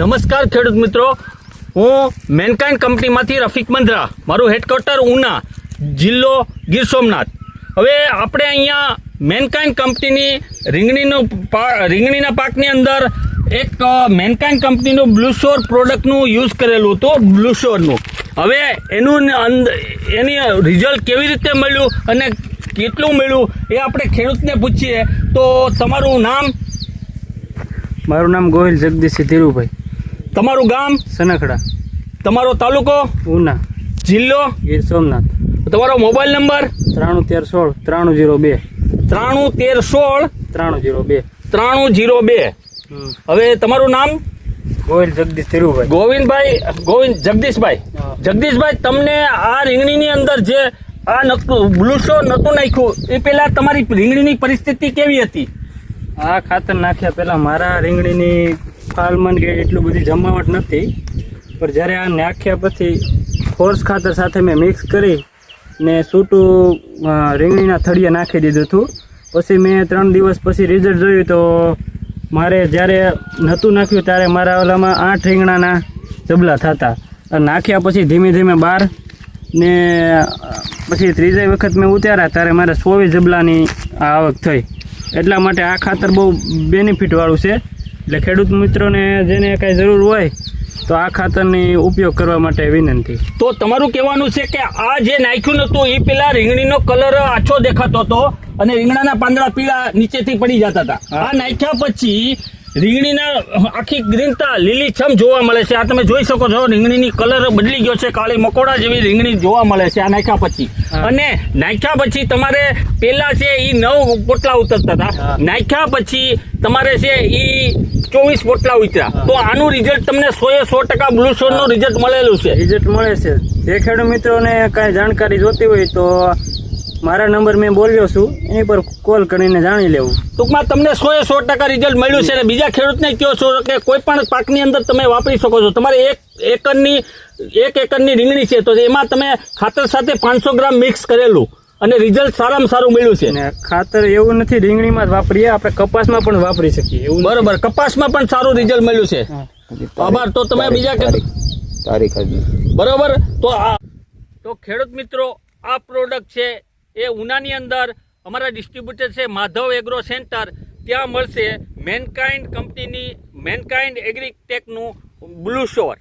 નમસ્કાર ખેડૂત મિત્રો. હું મેનકાઇન્ડ કંપનીમાંથી રફીક મંદ્રા મારું હેડક્વાર્ટર ઉના, જિલ્લો ગીર સોમનાથ. હવે આપણે અહીંયા મેનકાઇન્ડ કંપનીની રીંગણીનું રીંગણીના પાકની અંદર એક મેનકાઇન્ડ કંપનીનું બ્લુશોર પ્રોડક્ટનું યુઝ કરેલું હતું બ્લુશોરનું હવે એનું એની રિઝલ્ટ કેવી રીતે મળ્યું અને કેટલું મળ્યું એ આપણે ખેડૂતને પૂછીએ. તો તમારું નામ? મારું નામ ગોહિલ જગદીશ ધીરુભાઈ તમારું ગામ? સનખડા. તમારો તાલુકો? ઉના. જિલ્લો? ગીર સોમનાથ. તમારો મોબાઈલ નંબર? ત્રાણું તેર સોળ ત્રાણું જીરો બે. ત્રાણું તેર સોળ ત્રાણું જીરો બે. ત્રાણું જીરો બે. હવે તમારું નામ? ગોવિંદ જગદીશ ધીરુભાઈ. ગોવિંદભાઈ ગોવિંદ જગદીશભાઈ. જગદીશભાઈ તમને આ રીંગણીની અંદર જે આ નતું બ્લુશો નતું નાખ્યું એ પેલા તમારી રીંગણીની પરિસ્થિતિ કેવી હતી? આ ખાતર નાખ્યા પહેલાં મારા રીંગણીની ફાલમાં કે એટલું બધી જમાવટ નથી. પણ જ્યારે આ નાખ્યા પછી ફોર્સ ખાતર સાથે મેં મિક્સ કરી ને સૂટું રીંગણીના થળિયા નાખી દીધું હતું. પછી મેં ત્રણ દિવસ પછી રિઝલ્ટ જોયું તો મારે જ્યારે નહોતું નાખ્યું ત્યારે મારા ઓલામાં આઠ રીંગણાના જબલા થતા. નાખ્યા પછી ધીમે ધીમે બાર ને પછી ત્રીજા વખત મેં ઉતાર્યા ત્યારે મારે સોવી જબલાની આવક થઈ. એટલા માટે આ ખાતર બહુ બેનિફિટ વાળું છે. એટલે ખેડૂત મિત્રોને જેને કાંઈ જરૂર હોય તો આ ખાતરની ઉપયોગ કરવા માટે વિનંતી. તો તમારું કહેવાનું છે કે આ જે નાખ્યું નતું એ પેલા રીંગણીનો કલર આછો દેખાતો હતો અને રીંગણાના પાંદડા પીળા નીચેથી પડી જતા હતા. આ નાખ્યા પછી રીંગણીના આખી ગ્રીનતા લીલીછમ જોવા મળે છે. આ તમે જોઈ શકો છો રીંગણીની કલર બદલી ગયો છે. કાળી મકોડા જેવી રીંગણી જોવા મળે છે આ નાખ્યા પછી. અને નાખ્યા પછી તમારે પેલા છે એ નવ પોટલા ઉતરતા હતા. નાખ્યા પછી તમારે છે એ ચોવીસ પોટલા ઉતર્યા. તો આનું રિઝલ્ટ તમને સો એ સો ટકા બ્લુ નું રિઝલ્ટ મળેલું છે. રિઝલ્ટ મળે છે. જે ખેડૂત મિત્રોને કાંઈ જાણકારી જોતી હોય તો મારા નંબર મેં બોલ્યો છું એની પર કોલ કરીને જાણી લેવું. ટૂંકમાં તમને સો એ સો ટકા રિઝલ્ટ મળ્યું છે અને બીજા ખેડૂતને કહો છો કે કોઈ પણ પાકની અંદર તમે વાપરી શકો છો. તમારે એક એકરની એક એકરની રીંગણી છે તો એમાં તમે ખાતર સાથે પાંચસો ગ્રામ મિક્સ કરેલું અને રિઝલ્ટ સારામાં સારું મળ્યું છે. ને ખાતર એવું નથી રીંગણીમાં જ વાપરીએ આપણે કપાસમાં પણ વાપરી શકીએ એવું બરોબર કપાસમાં પણ સારું રિઝલ્ટ મળ્યું છે. આભાર તો તમે બીજા તારીખ બરોબર તો આ તો ખેડૂત મિત્રો આ પ્રોડક્ટ છે એ ઉનાની અંદર અમારા ડિસ્ટ્રીબ્યુટર છે માધવ એગ્રો સેન્ટર ત્યાં મળશે મેનકાઇન્ડ કંપનીની મેનકાઇન્ડ એગ્રીટેકનું બ્લુ શોર.